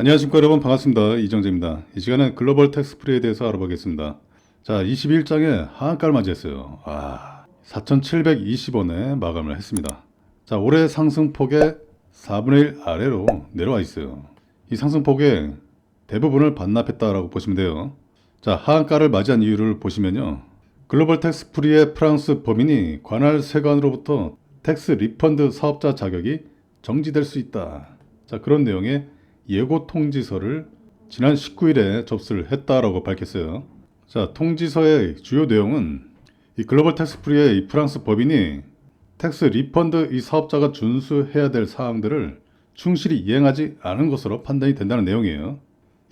안녕하십니까 여러분 반갑습니다. 이정재입니다. 이 시간은 글로벌 텍스프리에 대해서 알아보겠습니다. 자, 21장에 하한가를 맞이했어요. 아, 4,720원에 마감을 했습니다. 자, 올해 상승폭의 4분의 1 아래로 내려와 있어요. 이 상승폭의 대부분을 반납했다라고 보시면 돼요. 자, 하한가를 맞이한 이유를 보시면요. 글로벌 텍스프리의 프랑스 법인이 관할 세관으로부터 텍스 리펀드 사업자 자격이 정지될 수 있다. 자, 그런 내용의 예고 통지서를 지난 19일에 접수를 했다라고 밝혔어요. 자, 통지서의 주요 내용은 이 글로벌 텍스프리의 이 프랑스 법인이 텍스 리펀드 이 사업자가 준수해야 될 사항들을 충실히 이행하지 않은 것으로 판단이 된다는 내용이에요.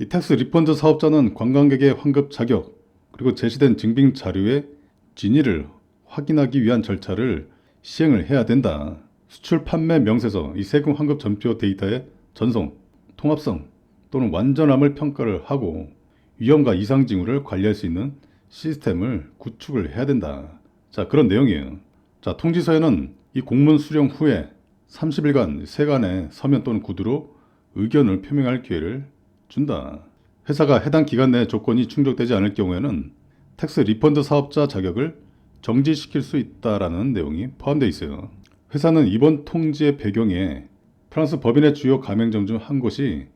이 텍스 리펀드 사업자는 관광객의 환급 자격 그리고 제시된 증빙 자료의 진위를 확인하기 위한 절차를 시행을 해야 된다. 수출 판매 명세서 이 세금 환급 전표 데이터의 전송, 통합성 또는 완전함을 평가를 하고 위험과 이상 징후를 관리할 수 있는 시스템을 구축을 해야 된다. 자, 그런 내용이에요. 자, 통지서에는 이 공문 수령 후에 30일간 세간의 서면 또는 구두로 의견을 표명할 기회를 준다. 회사가 해당 기간 내 조건이 충족되지 않을 경우에는 텍스 리펀드 사업자 자격을 정지시킬 수 있다라는 내용이 포함되어 있어요. 회사는 이번 통지의 배경에 프랑스 법인의 주요 가맹점 중 한 곳이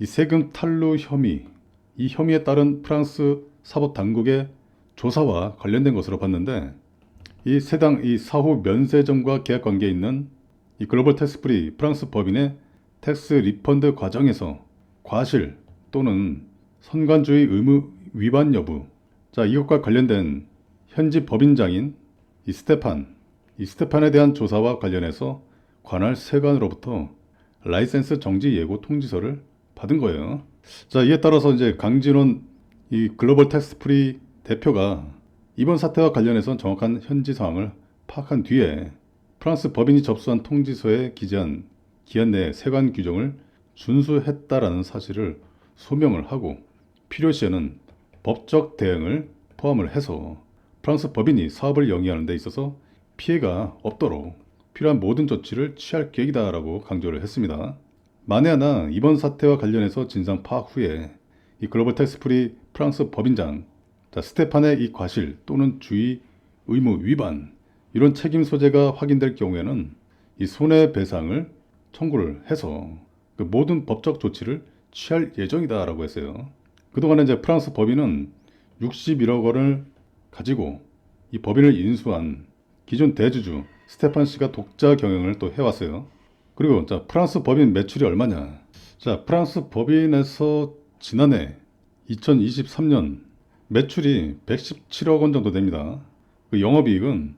이 세금 탈루 혐의, 이 혐의에 따른 프랑스 사법 당국의 조사와 관련된 것으로 봤는데 이 세당 이 사후 면세점과 계약 관계에 있는 이 글로벌 텍스프리 프랑스 법인의 텍스 리펀드 과정에서 과실 또는 선관주의 의무 위반 여부 자 이것과 관련된 현지 법인장인 이 스테판 이 스테판에 대한 조사와 관련해서 관할 세관으로부터 라이센스 정지 예고 통지서를 받은 거예요. 자 이에 따라서 이제 강진원 이 글로벌 텍스 프리 대표가 이번 사태와 관련해서 정확한 현지 상황을 파악한 뒤에 프랑스 법인이 접수한 통지서에 기재한 기한 내 세관 규정을 준수했다라는 사실을 소명을 하고 필요시에는 법적 대응을 포함을 해서 프랑스 법인이 사업을 영위하는 데 있어서 피해가 없도록 필요한 모든 조치를 취할 계획이다라고 강조를 했습니다. 만에 하나 이번 사태와 관련해서 진상 파악 후에 이 글로벌 텍스프리 프랑스 법인장 자, 스테판의 이 과실 또는 주의 의무 위반 이런 책임 소재가 확인될 경우에는 이 손해배상을 청구를 해서 그 모든 법적 조치를 취할 예정이다라고 했어요. 그동안에 이제 프랑스 법인은 61억 원을 가지고 이 법인을 인수한 기존 대주주 스테판 씨가 독자 경영을 또 해왔어요. 그리고 자 프랑스 법인 매출이 얼마냐? 자 프랑스 법인에서 지난해 2023년 매출이 117억 원 정도 됩니다. 그 영업이익은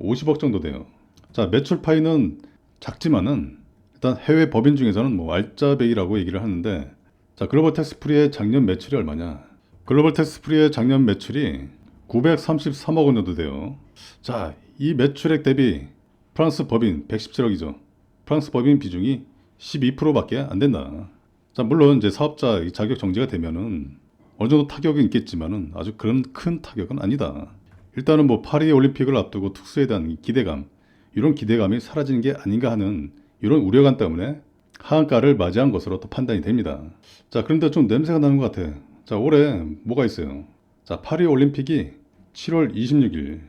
50억 정도 돼요. 자 매출 파이는 작지만은 일단 해외 법인 중에서는 뭐 알짜배기라고 얘기를 하는데 자 글로벌 텍스프리의 작년 매출이 얼마냐? 글로벌 텍스프리의 작년 매출이 933억 원 정도 돼요. 자, 이 매출액 대비 프랑스 법인 117억이죠. 프랑스 법인 비중이 12%밖에 안 된다. 자, 물론 이제 사업자 이 자격 정지가 되면은 어느 정도 타격은 있겠지만은 아주 그런 큰 타격은 아니다. 일단은 뭐 파리 올림픽을 앞두고 특수에 대한 이 기대감, 이런 기대감이 사라지는 게 아닌가 하는 이런 우려감 때문에 하한가를 맞이한 것으로 또 판단이 됩니다. 자, 그런데 좀 냄새가 나는 것 같아. 자, 올해 뭐가 있어요? 자, 파리 올림픽이 7월 26일,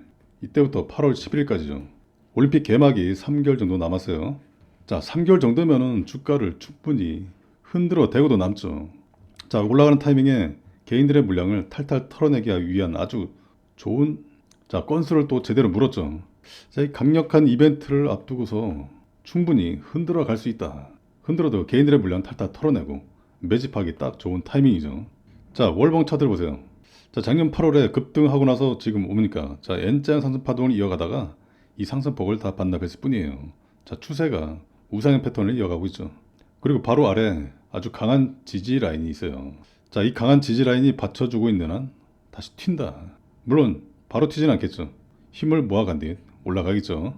이때부터 8월 10일까지죠. 올림픽 개막이 3개월 정도 남았어요. 자, 3개월 정도면은 주가를 충분히 흔들어 대고도 남죠. 자, 올라가는 타이밍에 개인들의 물량을 탈탈 털어내기 위한 아주 좋은 자, 건수를 또 제대로 물었죠. 자, 이 강력한 이벤트를 앞두고서 충분히 흔들어 갈 수 있다. 흔들어도 개인들의 물량 탈탈 털어내고 매집하기 딱 좋은 타이밍이죠. 자, 월봉 차들 보세요. 자, 작년 8월에 급등하고 나서 지금 오니까 자, N자 상승 파동을 이어가다가 이 상승폭을 다 반납했을 뿐이에요. 자, 추세가 우상향 패턴을 이어가고 있죠. 그리고 바로 아래 아주 강한 지지 라인이 있어요. 자, 이 강한 지지 라인이 받쳐주고 있는 한 다시 튄다. 물론 바로 튀진 않겠죠. 힘을 모아간 뒤 올라가겠죠.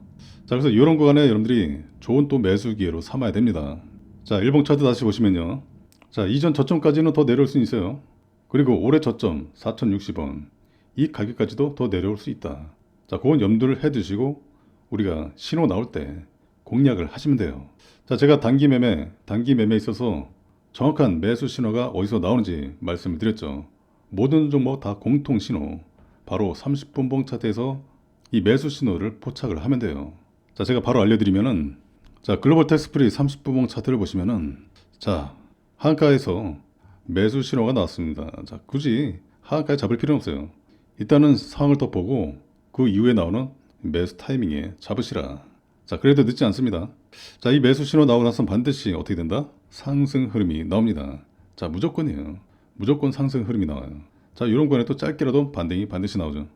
자, 그래서 이런 구간에 여러분들이 좋은 또 매수 기회로 삼아야 됩니다. 자, 일봉 차트 다시 보시면요. 자, 이전 저점까지는 더 내려올 수 있어요. 그리고 올해 저점 4,060원. 이 가격까지도 더 내려올 수 있다. 자, 그건 염두를 해 두시고 우리가 신호 나올 때 공략을 하시면 돼요. 자, 제가 단기 매매, 단기 매매에 있어서 정확한 매수 신호가 어디서 나오는지 말씀을 드렸죠. 모든 종목 다 공통 신호. 바로 30분봉 차트에서 이 매수 신호를 포착을 하면 돼요. 자, 제가 바로 알려드리면은 자, 글로벌 텍스프리 30분봉 차트를 보시면은 자, 하한가에서 매수 신호가 나왔습니다. 자, 굳이 하한가에 잡을 필요는 없어요. 일단은 상황을 더 보고 그 이후에 나오는 매수 타이밍에 잡으시라. 자, 그래도 늦지 않습니다. 자, 이 매수 신호 나오고 나서 반드시 어떻게 된다? 상승 흐름이 나옵니다. 자, 무조건이에요. 무조건 상승 흐름이 나와요. 자, 이런 거에 또 짧게라도 반등이 반드시 나오죠.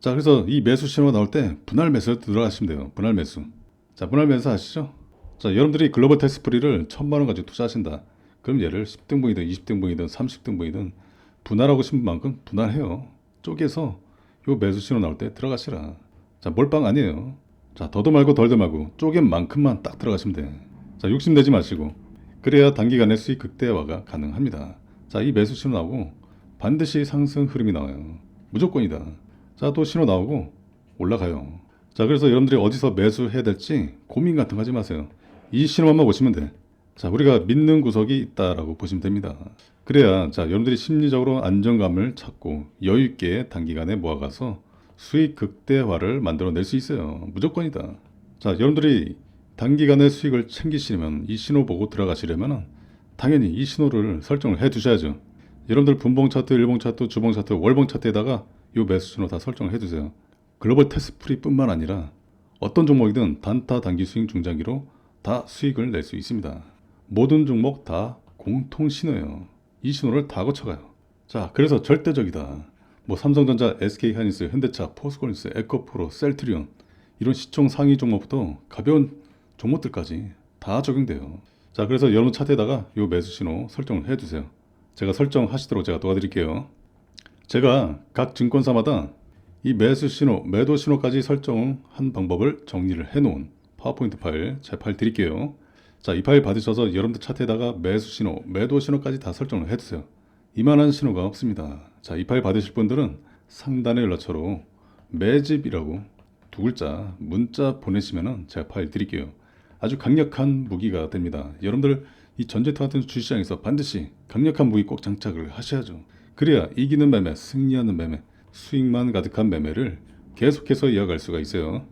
자, 그래서 이 매수 신호가 나올 때 분할 매수에 들어가시면 돼요. 분할 매수. 자, 분할 매수 아시죠? 자, 여러분들이 글로벌 텍스프리를 천만 원 가지고 투자하신다. 그럼 얘를 10등분이든 20등분이든 30등분이든 분할하고 싶은 만큼 분할해요. 쪼개서 요 매수 신호 나올 때 들어가시라. 자, 몰빵 아니에요. 자, 더도 말고 덜도 말고 쪼갠 만큼만 딱 들어가시면 돼. 자, 욕심내지 마시고. 그래야 단기간에 수익 극대화가 가능합니다. 자, 이 매수 신호 나오고 반드시 상승 흐름이 나와요. 무조건이다. 자, 또 신호 나오고 올라가요. 자, 그래서 여러분들이 어디서 매수해야 될지 고민 같은 거 하지 마세요. 이 신호만 보시면 돼. 자, 우리가 믿는 구석이 있다라고 보시면 됩니다. 그래야 자, 여러분들이 심리적으로 안정감을 찾고 여유 있게 단기간에 모아가서 수익 극대화를 만들어낼 수 있어요. 무조건이다. 자, 여러분들이 단기간에 수익을 챙기시려면 이 신호 보고 들어가시려면 당연히 이 신호를 설정을 해 두셔야죠. 여러분들 분봉 차트, 일봉 차트, 주봉 차트, 월봉 차트에다가 이 매수 신호 다 설정을 해 두세요. 글로벌 테스프리뿐만 아니라 어떤 종목이든 단타, 단기 수익, 중장기로 다 수익을 낼 수 있습니다. 모든 종목 다 공통 신호예요. 이 신호를 다 거쳐가요. 자, 그래서 절대적이다. 뭐 삼성전자, SK하이닉스, 현대차, 포스코닉스, 에코프로, 셀트리온 이런 시총 상위 종목부터 가벼운 종목들까지 다 적용돼요. 자, 그래서 여러분 차트에다가 이 매수 신호 설정을 해두세요. 제가 설정하시도록 제가 도와드릴게요. 제가 각 증권사마다 이 매수 신호, 매도 신호까지 설정한 방법을 정리를 해놓은 파워포인트 파일 제 파일 드릴게요. 자, 이 파일 받으셔서 여러분들 차트에다가 매수 신호, 매도 신호까지 다 설정을 해두세요. 이만한 신호가 없습니다. 자, 이 파일 받으실 분들은 상단의 연락처로 매집이라고 두 글자 문자 보내시면은 제가 파일 드릴게요. 아주 강력한 무기가 됩니다. 여러분들 이 전제타 같은 주시장에서 반드시 강력한 무기 꼭 장착을 하셔야죠. 그래야 이기는 매매, 승리하는 매매, 수익만 가득한 매매를 계속해서 이어갈 수가 있어요.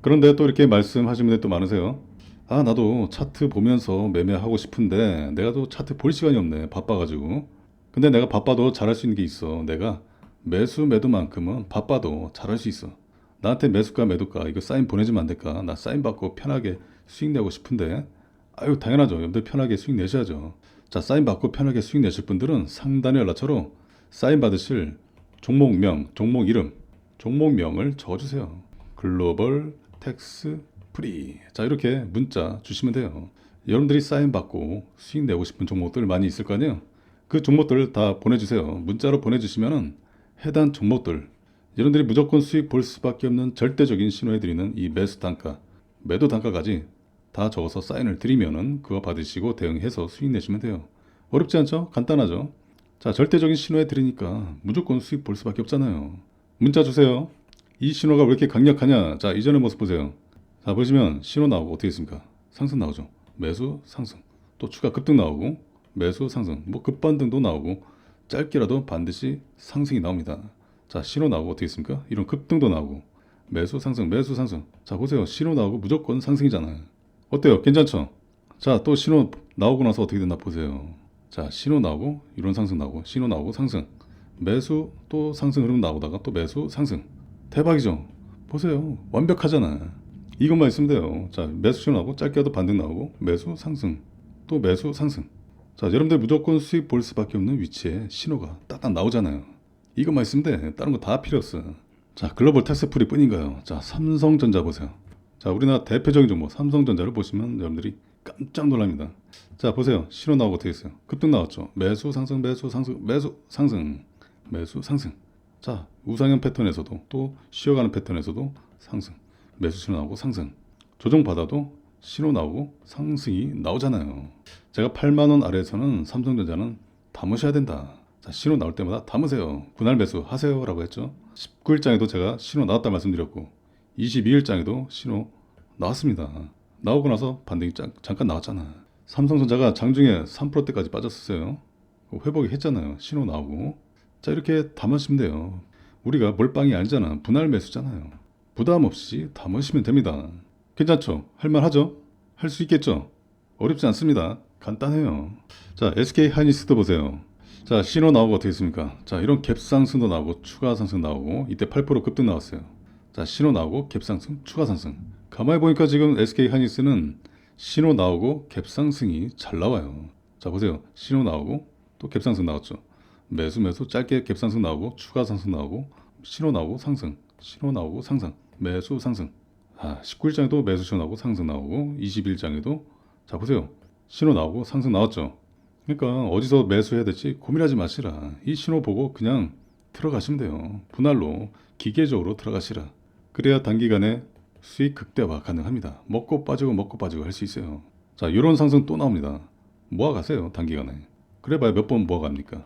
그런데 또 이렇게 말씀하시는 분들 또 많으세요. 아, 나도 차트 보면서 매매하고 싶은데 내가 또 차트 볼 시간이 없네. 바빠가지고. 근데 내가 바빠도 잘할 수 있는 게 있어. 내가 매수 매도만큼은 바빠도 잘할 수 있어. 나한테 매수가 매도가 이거 사인 보내주면 안 될까? 나 사인 받고 편하게 수익 내고 싶은데. 아유 당연하죠. 여러분들 편하게 수익 내셔야죠. 자 사인 받고 편하게 수익 내실 분들은 상단의 연락처로 사인 받으실 종목명, 종목 이름, 종목명을 적어주세요. 글로벌 텍스 프리. 자 이렇게 문자 주시면 돼요. 여러분들이 사인 받고 수익 내고 싶은 종목들 많이 있을 거 아니에요. 그 종목들 다 보내주세요. 문자로 보내주시면은 해당 종목들 여러분들이 무조건 수익 볼 수밖에 없는 절대적인 신호해드리는 이 매수 단가, 매도 단가까지 다 적어서 사인을 드리면은 그거 받으시고 대응해서 수익 내시면 돼요. 어렵지 않죠? 간단하죠? 자, 절대적인 신호해 드리니까 무조건 수익 볼 수밖에 없잖아요. 문자 주세요. 이 신호가 왜 이렇게 강력하냐? 자, 이전의 모습 보세요. 자, 보시면 신호 나오고 어떻게 있습니까? 상승 나오죠. 매수, 상승. 또 추가 급등 나오고 매수, 상승. 뭐 급반등도 나오고 짧게라도 반드시 상승이 나옵니다. 자, 신호 나오고 어떻게 있습니까? 이런 급등도 나오고 매수, 상승, 매수, 상승. 자, 보세요. 신호 나오고 무조건 상승이잖아요. 어때요? 괜찮죠? 자, 또 신호 나오고 나서 어떻게 됐나 보세요. 자, 신호 나오고 이런 상승 나오고 신호 나오고 상승. 매수 또 상승 흐름 나오다가 또 매수 상승. 대박이죠? 보세요. 완벽하잖아. 이것만 있으면 돼요. 자, 매수 신호 나오고 짧게라도 반등 나오고 매수 상승. 또 매수 상승. 자, 여러분들 무조건 수익 볼 수밖에 없는 위치에 신호가 딱딱 나오잖아요. 있으면 돼. 다른 거 다 필요 없어. 자, 글로벌 테스프리 뿐인가요? 자, 삼성전자 보세요. 자, 우리나라 대표적인 종목 삼성전자를 보시면 여러분들이 깜짝 놀랍니다. 자, 보세요. 신호 나오고 어떻게 있어요? 급등 나왔죠. 매수 상승, 매수 상승, 매수 상승, 매수 상승. 자, 우상형 패턴에서도 또 쉬어가는 패턴에서도 상승, 매수 신호 나오고 상승. 조정 받아도 신호 나오고 상승이 나오잖아요. 제가 8만 원 아래에서는 삼성전자는 담으셔야 된다. 자, 신호 나올 때마다 담으세요. 분할 매수 하세요 라고 했죠. 19일장에도 제가 신호 나왔다 말씀드렸고 22일장에도 신호 나왔습니다. 나오고 나서 반등이 짱- 잠깐 나왔잖아. 삼성전자가 장중에 3%대까지 빠졌었어요. 회복이 했잖아요. 신호 나오고. 자, 이렇게 담으시면 돼요. 우리가 몰빵이 아니잖아. 분할 매수잖아요. 부담 없이 담으시면 됩니다. 괜찮죠? 할만하죠? 할 수 있겠죠? 어렵지 않습니다. 간단해요. 자, SK 하이닉스도 보세요. 자, 신호 나오고 어떻게 했습니까? 자, 이런 갭상승도 나오고 추가 상승 나오고 이때 8% 급등 나왔어요. 자, 신호 나오고 갭상승, 추가 상승. 가만히 보니까 지금 SK 하이닉스는 신호 나오고 갭상승이 잘 나와요. 자, 보세요. 신호 나오고 또 갭상승 나왔죠. 매수 매수 짧게 갭상승 나오고 추가 상승 나오고 신호 나오고 상승, 신호 나오고 상승, 매수 상승. 아, 19일장에도 매수 신호 나오고 상승 나오고 21장에도 자 보세요. 신호 나오고 상승 나왔죠. 그러니까 어디서 매수해야 될지 고민하지 마시라. 이 신호 보고 그냥 들어가시면 돼요. 분할로 기계적으로 들어가시라. 그래야 단기간에 수익 극대화 가능합니다. 먹고 빠지고 먹고 빠지고 할 수 있어요. 자, 이런 상승 또 나옵니다. 모아 가세요. 단기간에. 그래봐야 몇 번 모아 갑니까?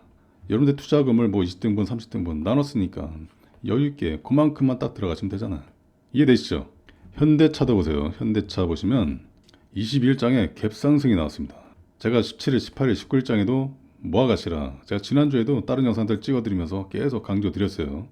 여러분들 투자금을 뭐 20등분, 30등분 나눴으니까 여유 있게 그만큼만 딱 들어가시면 되잖아. 이해되시죠? 현대차도 보세요. 현대차 보시면 22일장에 갭상승이 나왔습니다. 제가 17일, 18일, 19일장에도 모아가시라. 제가 지난주에도 다른 영상들 찍어드리면서 계속 강조드렸어요.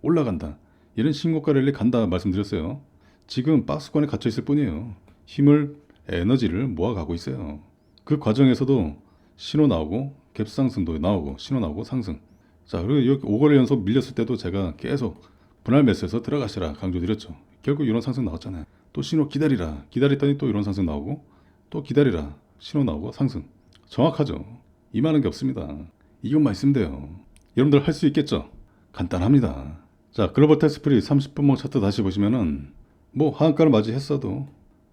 올라간다. 얘는 신고가 랠리 간다 말씀드렸어요. 지금 박스권에 갇혀 있을 뿐이에요. 힘을, 에너지를 모아가고 있어요. 그 과정에서도 신호 나오고 갭상승도 나오고 신호 나오고 상승. 자 그리고 여기 5거래 연속 밀렸을 때도 제가 계속 분할 매수해서 들어가시라 강조드렸죠. 결국 이런 상승 나왔잖아요. 또 신호 기다리라 기다렸더니 또 이런 상승 나오고 또 기다리라 신호 나오고 상승. 정확하죠. 이만한 게 없습니다. 이것만 있으면 돼요. 여러분들 할 수 있겠죠? 간단합니다. 자 글로벌 테스프리 30분목 차트 다시 보시면은 뭐 하한가를 맞이했어도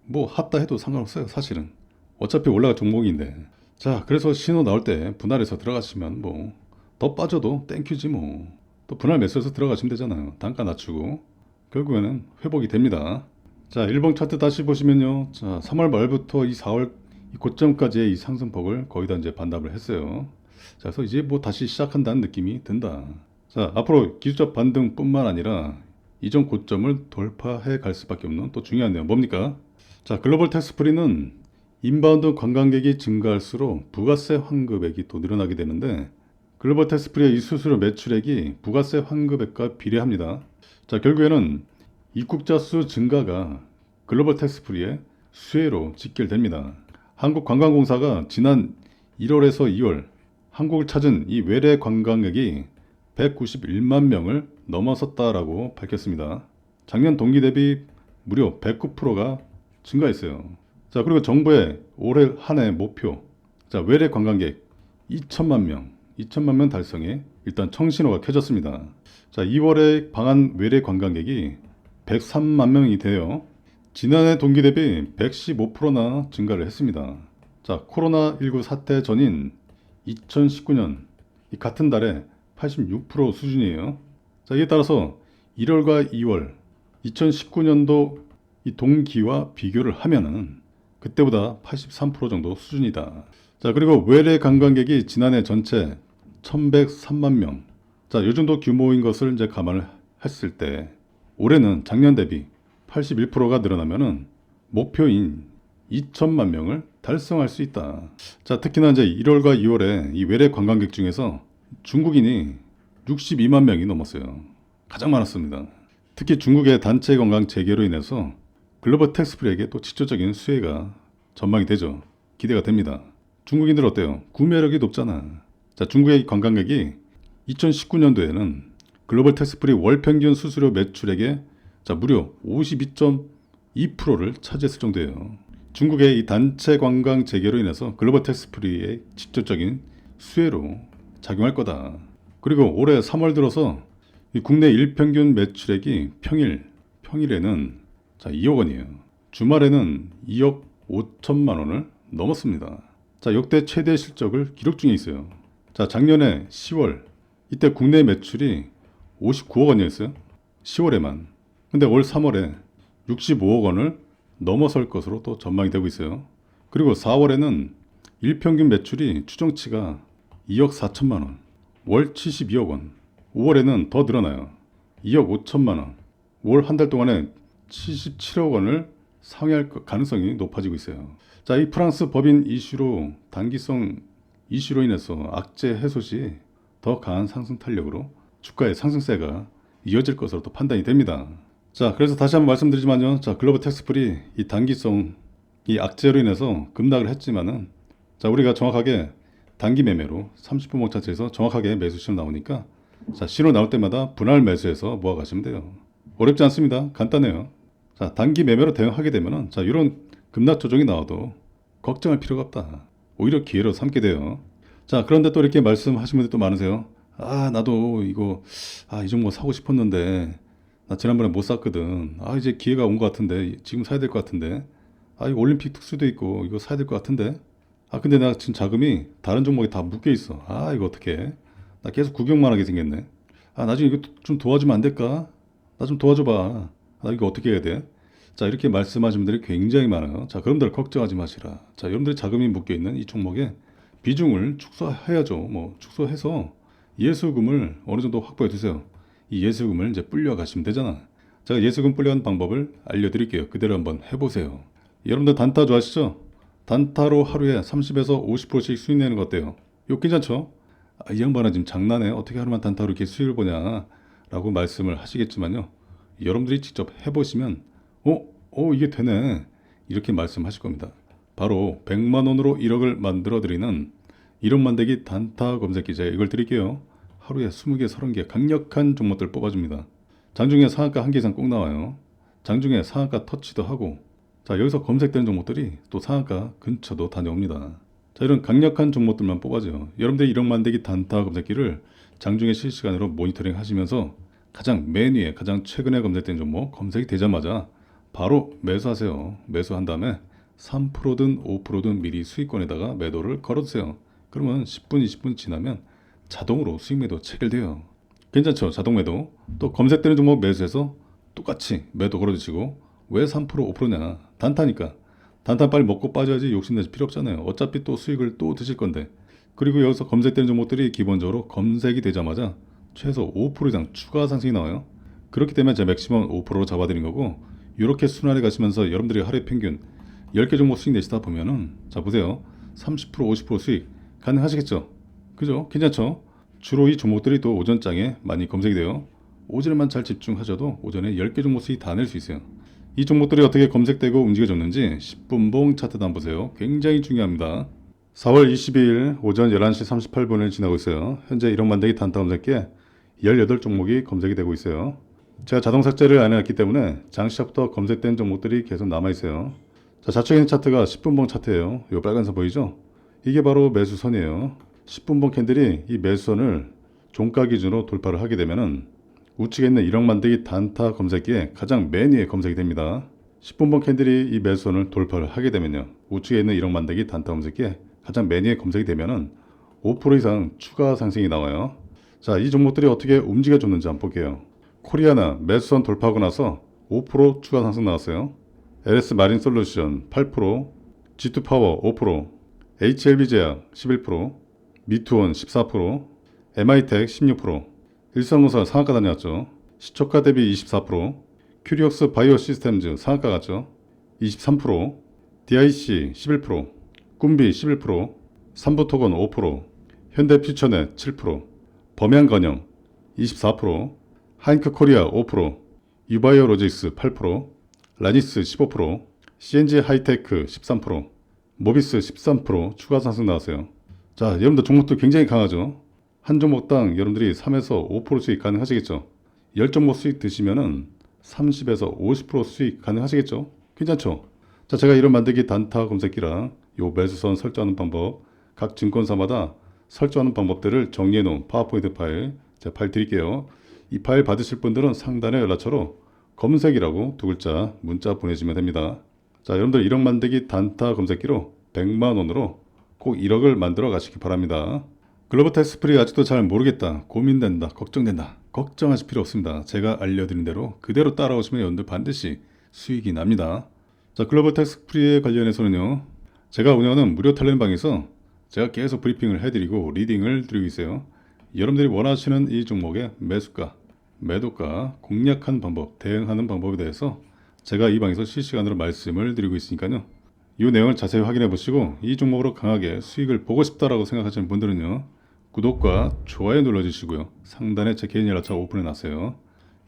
뭐 핫다 해도 상관없어요 사실은 어차피 올라갈 종목인데 자 그래서 신호 나올 때 분할해서 들어가시면 뭐 더 빠져도 땡큐지 뭐 또 분할 매수해서 들어가시면 되잖아요 단가 낮추고 결국에는 회복이 됩니다 자 일봉 차트 다시 보시면요 자 3월 말부터 이 4월 이 고점까지의 이 상승폭을 거의 다 이제 반납을 했어요 자 그래서 이제 뭐 다시 시작한다는 느낌이 든다 자 앞으로 기술적 반등뿐만 아니라 이전 고점을 돌파해 갈 수밖에 없는 또 중요한 내용 뭡니까? 자 글로벌 텍스프리는 인바운드 관광객이 증가할수록 부가세 환급액이 또 늘어나게 되는데 글로벌 텍스프리의 이 수수료 매출액이 부가세 환급액과 비례합니다. 자 결국에는 입국자 수 증가가 글로벌 텍스프리의 수혜로 직결됩니다. 한국관광공사가 지난 1월에서 2월 한국을 찾은 이 외래 관광객이 191만 명을 넘어섰다라고 밝혔습니다. 작년 동기 대비 무려 109%가 증가했어요. 자, 그리고 정부의 올해 한 해 목표. 자, 외래 관광객 2천만 명, 2천만 명 달성에 일단 청신호가 켜졌습니다. 자, 2월에 방한 외래 관광객이 103만 명이 돼요. 지난해 동기 대비 115%나 증가를 했습니다. 자, 코로나19 사태 전인 2019년 이 같은 달에 86% 수준이에요. 자, 이에 따라서 1월과 2월 2019년도 이 동기와 비교를 하면은 그때보다 83% 정도 수준이다. 자, 그리고 외래 관광객이 지난해 전체 1103만 명. 자, 이 정도 규모인 것을 이제 감안을 했을 때 올해는 작년 대비 81%가 늘어나면은 목표인 2천만 명을 달성할 수 있다. 자, 특히나 이제 1월과 2월에 이 외래 관광객 중에서 중국인이 62만 명이 넘었어요. 가장 많았습니다. 특히 중국의 단체 관광 재개로 인해서 글로벌 텍스프리에게 또 직접적인 수혜가 전망이 되죠. 기대가 됩니다. 중국인들 어때요? 구매력이 높잖아. 자, 중국의 관광객이 2019년도에는 글로벌 텍스프리 월 평균 수수료 매출액의 자, 무려 52.2%를 차지했을 정도예요. 중국의 이 단체 관광 재개로 인해서 글로벌 텍스프리의 직접적인 수혜로 작용할 거다. 그리고 올해 3월 들어서 이 국내 일평균 매출액이 평일 평일에는 자 2억 원이에요. 주말에는 2억 5천만 원을 넘었습니다. 자 역대 최대 실적을 기록 중에 있어요. 자 작년에 10월 이때 국내 매출이 59억 원이었어요. 10월에만. 근데 올 3월에 65억 원을 넘어설 것으로 또 전망이 되고 있어요. 그리고 4월에는 일평균 매출이 추정치가 2억 4천만 원, 월 72억 원. 5월에는 더 늘어나요. 2억 5천만 원. 월 한 달 동안에 77억 원을 상회할 거- 가능성이 높아지고 있어요. 자, 이 프랑스 법인 이슈로 단기성 이슈로 인해서 악재 해소 시 더 강한 상승 탄력으로 주가의 상승세가 이어질 것으로 또 판단이 됩니다. 자, 그래서 다시 한번 말씀드리지만요. 자, 글로벌 텍스프리 이 단기성 이 악재로 인해서 급락을 했지만은 자, 우리가 정확하게 단기 매매로 30분목 차트에서 정확하게 매수 신호 나오니까 자, 신호 나올 때마다 분할 매수해서 모아 가시면 돼요. 어렵지 않습니다. 간단해요. 자, 단기 매매로 대응하게 되면은 자, 이런 급락 조정이 나와도 걱정할 필요가 없다. 오히려 기회로 삼게 돼요. 자, 그런데 또 이렇게 말씀하시는 분들 또 많으세요. 아, 나도 이거 아, 이 종목 사고 싶었는데 나 지난번에 못 샀거든. 아, 이제 기회가 온 것 같은데 지금 사야 될 것 같은데. 아, 이거 올림픽 특수도 있고 이거 사야 될 것 같은데. 아, 근데 나 지금 자금이 다른 종목에 다 묶여 있어. 아, 이거 어떡해? 나 계속 구경만 하게 생겼네. 아, 나중에 이거 좀 도와주면 안 될까? 나 좀 도와줘 봐. 나 이거 어떻게 해야 돼? 자, 이렇게 말씀하시는 분들이 굉장히 많아요. 자, 그럼들 걱정하지 마시라. 자, 여러분들이 자금이 묶여 있는 이 종목에 비중을 축소해야죠. 뭐 축소해서 예수금을 어느 정도 확보해 두세요. 이 예수금을 이제 불려 가시면 되잖아. 제가 예수금 불려는 방법을 알려드릴게요. 그대로 한번 해보세요. 여러분들 단타 좋아하시죠? 단타로 하루에 30에서 50%씩 수익 내는 거 어때요? 이거 괜찮죠? 아, 이 양반은 지금 장난해. 어떻게 하루만 단타로 이렇게 수익을 보냐? 라고 말씀을 하시겠지만요. 여러분들이 직접 해보시면, 어? 어, 이게 되네. 이렇게 말씀하실 겁니다. 바로 100만 원으로 1억을 만들어 드리는 1억 만들기 단타 검색기 제가 이걸 드릴게요. 하루에 20개, 30개 강력한 종목들 뽑아줍니다. 장중에 상한가 한개 이상 꼭 나와요. 장중에 상한가 터치도 하고 자 여기서 검색되는 종목들이 또 상한가 근처도 다녀옵니다. 자 이런 강력한 종목들만 뽑아줘요. 여러분들이 1억 만들기 단타 검색기를 장중에 실시간으로 모니터링 하시면서 가장 맨 위에 가장 최근에 검색된 종목 검색이 되자마자 바로 매수하세요. 매수한 다음에 3%든 5%든 미리 수익권에다가 매도를 걸어두세요. 그러면 10분, 20분 지나면 자동으로 수익 매도 체결돼요. 괜찮죠? 자동 매도. 또 검색되는 종목 매수해서 똑같이 매도 걸어주시고 왜 3% 5%냐? 단타니까. 단타 빨리 먹고 빠져야지 욕심내지 필요 없잖아요. 어차피 또 수익을 또 드실 건데. 그리고 여기서 검색되는 종목들이 기본적으로 검색이 되자마자 최소 5% 이상 추가 상승이 나와요. 그렇기 때문에 제가 맥시멈 5%로 잡아드린 거고 이렇게 순환해 가시면서 여러분들이 하루에 평균 10개 종목 수익 내시다 보면은 자 보세요. 30% 50% 수익 가능하시겠죠? 그죠? 괜찮죠? 주로 이 종목들이 또 오전장에 많이 검색이 돼요. 오전에만 잘 집중하셔도 오전에 10개 종목 수익 다 낼 수 있어요. 이 종목들이 어떻게 검색되고 움직여졌는지 10분봉 차트도 한번 보세요. 굉장히 중요합니다. 4월 22일 오전 11시 38분을 지나고 있어요. 현재 1억 만들기 단타 검색기에 18종목이 검색이 되고 있어요. 제가 자동 삭제를 안 해놨기 때문에 장 시작부터 검색된 종목들이 계속 남아있어요. 자, 좌측에 있는 차트가 10분봉 차트예요. 이 빨간선 보이죠? 이게 바로 매수선이에요. 10분봉 캔들이 이 매수선을 종가 기준으로 돌파를 하게 되면은 우측에 있는 1억 만들기 단타 검색기에 가장 맨 위에 검색이 됩니다. 10분봉 캔들이 이 매수선을 돌파를 하게 되면요. 우측에 있는 1억 만들기 단타 검색기에 가장 맨 위에 검색이 되면은 5% 이상 추가 상승이 나와요. 자, 이 종목들이 어떻게 움직여줬는지 한번 볼게요. 코리아나 매수선 돌파하고 나서 5% 추가 상승 나왔어요. LS 마린 솔루션 8%, G2 파워 5%, HLB 제약 11%, 미투원 14%, MI텍 16%, 일성공사 상한가 다녀왔죠. 시초가 대비 24%, 큐리옥스 바이오 시스템즈 상한가 갔죠. 23%, DIC 11%, 꿈비 11%, 삼부토건 5%, 현대퓨처넷 7%, 범양건영 24%, 하인크 코리아 5%, 유바이오 로직스 8%, 라니스 15%, CNG 하이테크 13%, 모비스 13% 추가 상승 나왔어요. 자, 여러분들 종목도 굉장히 강하죠. 한 종목당 여러분들이 3에서 5% 수익 가능하시겠죠. 10종목 수익 드시면은 30에서 50% 수익 가능하시겠죠. 괜찮죠? 자, 제가 이런 만들기 단타 검색기랑 요 매수선 설정하는 방법, 각 증권사마다 설정하는 방법들을 정리해 놓은 파워포인트 파일 제가 파일 드릴게요. 이 파일 받으실 분들은 상단의 연락처로 검색이라고 두 글자 문자 보내주시면 됩니다. 자, 여러분들 1억 만들기 단타 검색기로 100만 원으로 꼭 1억을 만들어 가시기 바랍니다. 글로벌 텍스프리 아직도 잘 모르겠다, 고민된다, 걱정된다. 걱정하실 필요 없습니다. 제가 알려드린 대로 그대로 따라오시면 여러분들 반드시 수익이 납니다. 자, 글로벌 텍스프리에 관련해서는요. 제가 운영하는 무료 텔레방에서 제가 계속 브리핑을 해드리고 리딩을 드리고 있어요. 여러분들이 원하시는 이 종목의 매수가, 매도가, 공략하는 방법, 대응하는 방법에 대해서 제가 이 방에서 실시간으로 말씀을 드리고 있으니까요. 이 내용을 자세히 확인해 보시고 이 종목으로 강하게 수익을 보고 싶다라고 생각하시는 분들은요. 구독과 좋아요 눌러주시고요. 상단에 제 개인 연락처 오픈해 놨어요.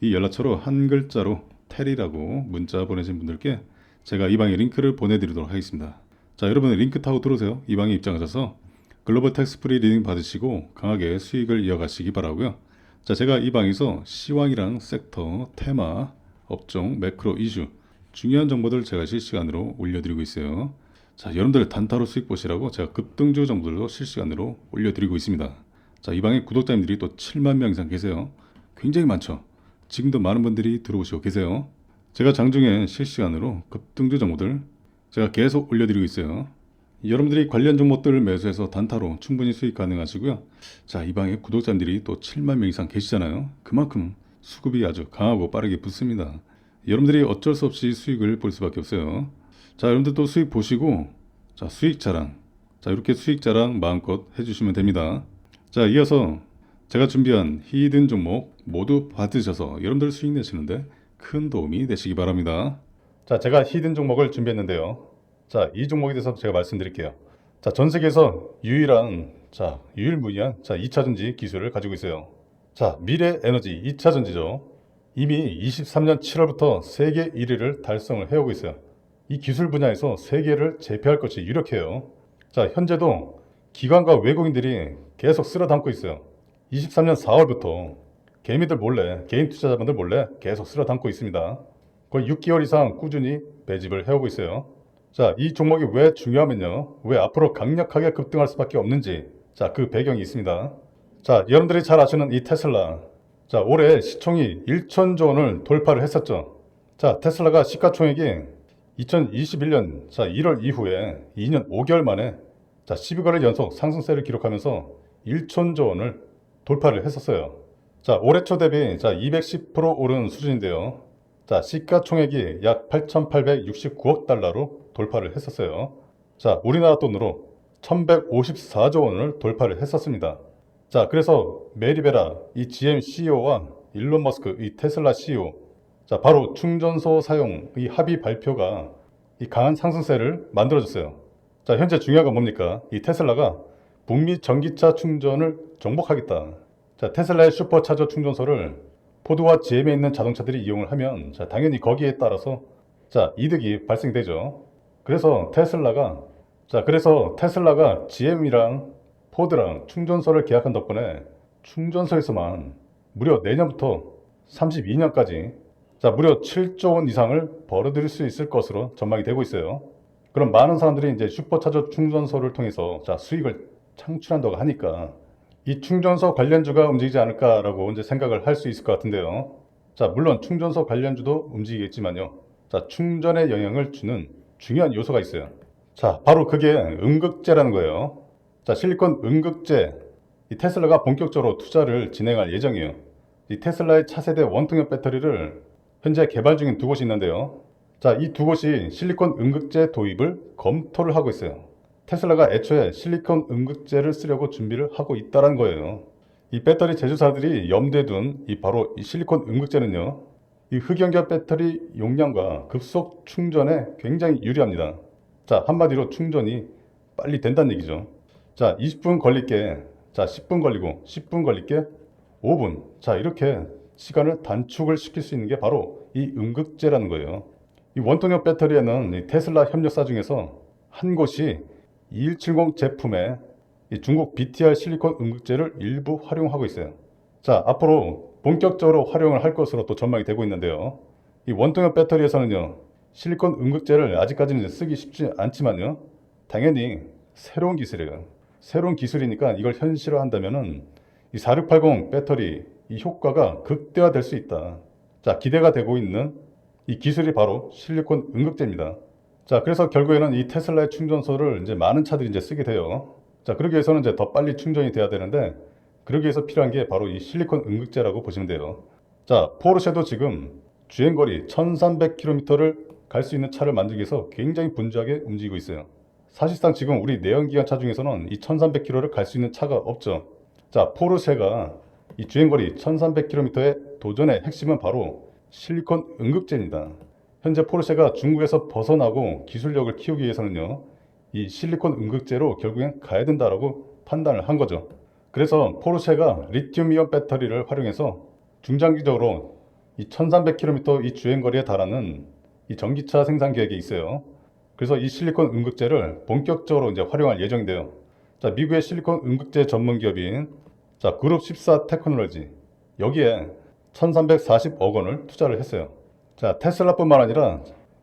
이 연락처로 한 글자로 테리라고 문자 보내신 분들께 제가 이 방에 링크를 보내드리도록 하겠습니다. 자, 여러분 링크 타고 들어오세요. 이 방에 입장하셔서 글로벌 텍스 프리 리딩 받으시고 강하게 수익을 이어가시기 바라고요. 자, 제가 이 방에서 시황이랑 섹터, 테마, 업종, 매크로 이슈 중요한 정보들 제가 실시간으로 올려드리고 있어요. 자, 여러분들 단타로 수익 보시라고 제가 급등주 정보들도 실시간으로 올려드리고 있습니다. 자, 이 방에 구독자님들이 또 7만 명 이상 계세요. 굉장히 많죠. 지금도 많은 분들이 들어오시고 계세요. 제가 장중에 실시간으로 급등주 정보들 제가 계속 올려드리고 있어요. 여러분들이 관련 종목들을 매수해서 단타로 충분히 수익 가능하시고요. 자, 이 방에 구독자님들이 또 7만 명 이상 계시잖아요. 그만큼 수급이 아주 강하고 빠르게 붙습니다. 여러분들이 어쩔 수 없이 수익을 볼 수밖에 없어요. 자, 여러분들 또 수익 보시고, 자, 수익 자랑. 자, 이렇게 수익 자랑 마음껏 해 주시면 됩니다. 자, 이어서 제가 준비한 히든 종목 모두 받으셔서 여러분들 수익 내시는데 큰 도움이 되시기 바랍니다. 자, 제가 히든 종목을 준비했는데요. 자, 이 종목에 대해서 제가 말씀드릴게요. 자, 전 세계에서 유일한, 자, 유일무이한, 자, 2차전지 기술을 가지고 있어요. 자, 미래 에너지 2차전지죠. 이미 23년 7월부터 세계 1위를 달성을 해오고 있어요. 이 기술 분야에서 세계를 제패할 것이 유력해요. 자, 현재도 기관과 외국인들이 계속 쓸어 담고 있어요. 23년 4월부터 개미들 몰래, 개인 투자자분들 몰래 계속 쓸어 담고 있습니다. 거의 6개월 이상 꾸준히 배집을 해오고 있어요. 자, 이 종목이 왜 중요하면요. 왜 앞으로 강력하게 급등할 수밖에 없는지. 자, 그 배경이 있습니다. 자, 여러분들이 잘 아시는 이 테슬라. 자, 올해 시총이 1천조 원을 돌파를 했었죠. 자, 테슬라가 시가총액이 2021년 자, 1월 이후에 2년 5개월 만에 자, 12거래 연속 상승세를 기록하면서 1천조 원을 돌파를 했었어요. 자, 올해 초 대비 자, 210% 오른 수준인데요. 자, 시가총액이 약 8,869억 달러로 돌파를 했었어요. 자, 우리나라 돈으로 1,154조 원을 돌파를 했었습니다. 자, 그래서 메리베라 이 GM CEO와 일론 머스크 이 테슬라 CEO 자, 바로 충전소 사용 이 합의 발표가 이 강한 상승세를 만들어줬어요. 자, 현재 중요한 건 뭡니까? 이 테슬라가 북미 전기차 충전을 정복하겠다. 자, 테슬라의 슈퍼차저 충전소를 포드와 GM에 있는 자동차들이 이용을 하면 자, 당연히 거기에 따라서 자, 이득이 발생되죠. 그래서 테슬라가 자, 그래서 테슬라가 GM이랑 포드랑 충전소를 계약한 덕분에 충전소에서만 무려 내년부터 32년까지 자, 무려 7조 원 이상을 벌어들일 수 있을 것으로 전망이 되고 있어요. 그럼 많은 사람들이 이제 슈퍼차저 충전소를 통해서 자, 수익을 창출한다고 하니까 이 충전소 관련주가 움직이지 않을까라고 이제 생각을 할 수 있을 것 같은데요. 자, 물론 충전소 관련주도 움직이겠지만요. 자, 충전에 영향을 주는 중요한 요소가 있어요. 자, 바로 그게 음극재라는 거예요. 자, 실리콘 음극재. 이 테슬라가 본격적으로 투자를 진행할 예정이에요. 이 테슬라의 차세대 원통형 배터리를 현재 개발 중인 두 곳이 있는데요. 자, 이 두 곳이 실리콘 음극재 도입을 검토를 하고 있어요. 테슬라가 애초에 실리콘 음극재를 쓰려고 준비를 하고 있다는 거예요. 이 배터리 제조사들이 염두에 둔 이 바로 이 실리콘 음극재는요. 이 흑연결 배터리 용량과 급속 충전에 굉장히 유리합니다. 자, 한마디로 충전이 빨리 된다는 얘기죠. 자, 20분 걸릴게. 자, 10분 걸리고 10분 걸릴게. 5분. 자, 이렇게 시간을 단축을 시킬 수 있는 게 바로 이 음극재라는 거예요. 이 원통형 배터리에는 이 테슬라 협력사 중에서 한 곳이 2170 제품에 이 중국 BTR 실리콘 음극재를 일부 활용하고 있어요. 자, 앞으로 본격적으로 활용을 할 것으로 또 전망이 되고 있는데요. 이 원통형 배터리에서는요, 실리콘 음극재를 아직까지는 쓰기 쉽지 않지만요, 당연히 새로운 기술이에요. 새로운 기술이니까 이걸 현실화한다면은 이 4680 배터리 이 효과가 극대화될 수 있다. 자, 기대가 되고 있는 이 기술이 바로 실리콘 음극재입니다. 자, 그래서 결국에는 이 테슬라의 충전소를 이제 많은 차들이 이제 쓰게 돼요. 자, 그러기 위해서는 이제 더 빨리 충전이 돼야 되는데, 그러기 위해서 필요한 게 바로 이 실리콘 음극재라고 보시면 돼요. 자, 포르쉐도 지금 주행거리 1300km를 갈 수 있는 차를 만들기 위해서 굉장히 분주하게 움직이고 있어요. 사실상 지금 우리 내연기관 차 중에서는 이 1300km를 갈 수 있는 차가 없죠. 자, 포르쉐가 이 주행거리 1300km의 도전의 핵심은 바로 실리콘 음극재입니다. 현재 포르쉐가 중국에서 벗어나고 기술력을 키우기 위해서는요, 이 실리콘 음극재로 결국엔 가야 된다라고 판단을 한 거죠. 그래서 포르쉐가 리튬이온 배터리를 활용해서 중장기적으로 이 1300km 이 주행거리에 달하는 이 전기차 생산 계획이 있어요. 그래서 이 실리콘 음극재를 본격적으로 이제 활용할 예정인데요. 자, 미국의 실리콘 음극재 전문 기업인 자, 그룹 14 테크놀로지 여기에 1340억 원을 투자를 했어요. 자, 테슬라뿐만 아니라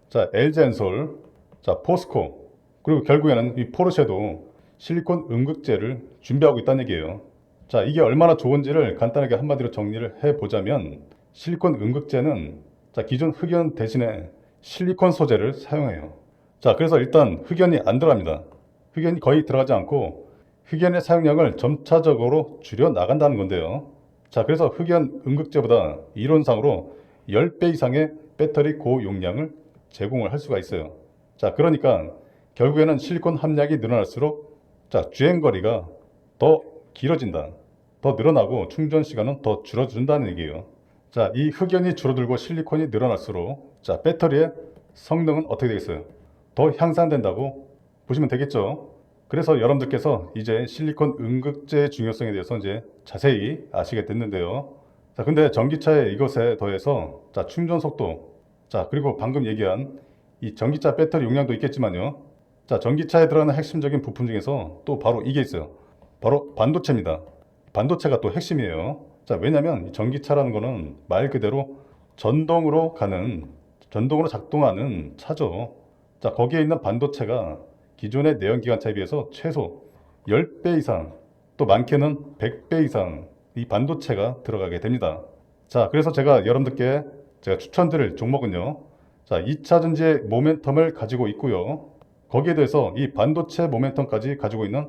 자, LG엔솔, 자, 포스코 그리고 결국에는 이 포르쉐도 실리콘 음극재를 준비하고 있다는 얘기예요. 자, 이게 얼마나 좋은지를 간단하게 한마디로 정리를 해 보자면 실리콘 음극재는 자, 기존 흑연 대신에 실리콘 소재를 사용해요. 자, 그래서 일단 흑연이 안 들어갑니다. 흑연이 거의 들어가지 않고 흑연의 사용량을 점차적으로 줄여 나간다는 건데요. 자, 그래서 흑연 음극재보다 이론상으로 10배 이상의 배터리 고용량을 제공을 할 수가 있어요. 자, 그러니까 결국에는 실리콘 함량이 늘어날수록 자, 주행 거리가 더 길어진다. 더 늘어나고 충전 시간은 더 줄어든다는 얘기예요. 자, 이 흑연이 줄어들고 실리콘이 늘어날수록 자, 배터리의 성능은 어떻게 되겠어요? 더 향상된다고 보시면 되겠죠. 그래서 여러분들께서 이제 실리콘 음극재의 중요성에 대해서 이제 자세히 아시게 됐는데요. 자, 근데 전기차의 이것에 더해서 자, 충전 속도, 자, 그리고 방금 얘기한 이 전기차 배터리 용량도 있겠지만요. 자, 전기차에 들어가는 핵심적인 부품 중에서 또 바로 이게 있어요. 바로 반도체입니다. 반도체가 또 핵심이에요. 자, 왜냐면 이 전기차라는 거는 말 그대로 전동으로 가는, 전동으로 작동하는 차죠. 자, 거기에 있는 반도체가 기존의 내연기관차에 비해서 최소 10배 이상, 또 많게는 100배 이상 이 반도체가 들어가게 됩니다. 자, 그래서 제가 여러분들께 제가 추천드릴 종목은요. 자, 2차 전지의 모멘텀을 가지고 있고요. 거기에 대해서 이 반도체 모멘텀까지 가지고 있는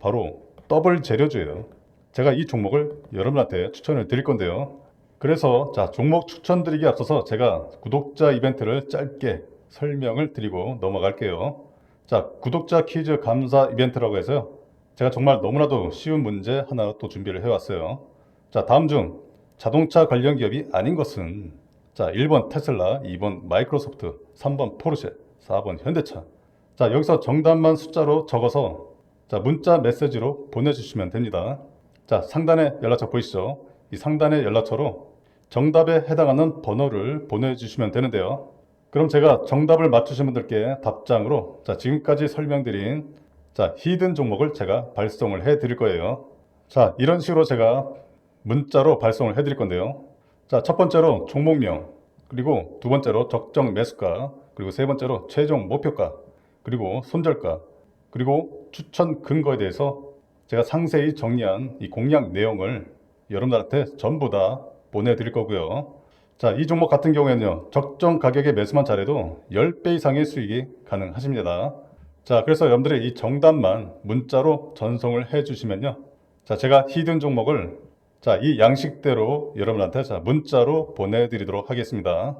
바로 더블 재료주예요. 제가 이 종목을 여러분한테 추천을 드릴 건데요. 그래서 자, 종목 추천드리기 앞서서 제가 구독자 이벤트를 짧게 설명을 드리고 넘어갈게요. 자, 구독자 퀴즈 감사 이벤트라고 해서요. 제가 정말 너무나도 쉬운 문제 하나 또 준비를 해왔어요. 자, 다음 중 자동차 관련 기업이 아닌 것은 자, 1번 테슬라, 2번 마이크로소프트, 3번 포르쉐, 4번 현대차. 자, 여기서 정답만 숫자로 적어서 자, 문자 메시지로 보내주시면 됩니다. 자, 상단에 연락처 보이시죠? 이 상단의 연락처로 정답에 해당하는 번호를 보내주시면 되는데요. 그럼 제가 정답을 맞추신 분들께 답장으로 자, 지금까지 설명드린 자, 히든 종목을 제가 발송을 해 드릴 거예요. 자, 이런 식으로 제가 문자로 발송을 해 드릴 건데요. 자, 첫 번째로 종목명, 그리고 두 번째로 적정 매수가, 그리고 세 번째로 최종 목표가, 그리고 손절가, 그리고 추천 근거에 대해서 제가 상세히 정리한 이 공략 내용을 여러분들한테 전부 다 보내드릴 거고요. 자, 이 종목 같은 경우에는요, 적정 가격에 매수만 잘해도 10배 이상의 수익이 가능하십니다. 자, 그래서 여러분들이 이 정답만 문자로 전송을 해 주시면요. 자, 제가 히든 종목을 자, 이 양식대로 여러분한테 자, 문자로 보내드리도록 하겠습니다.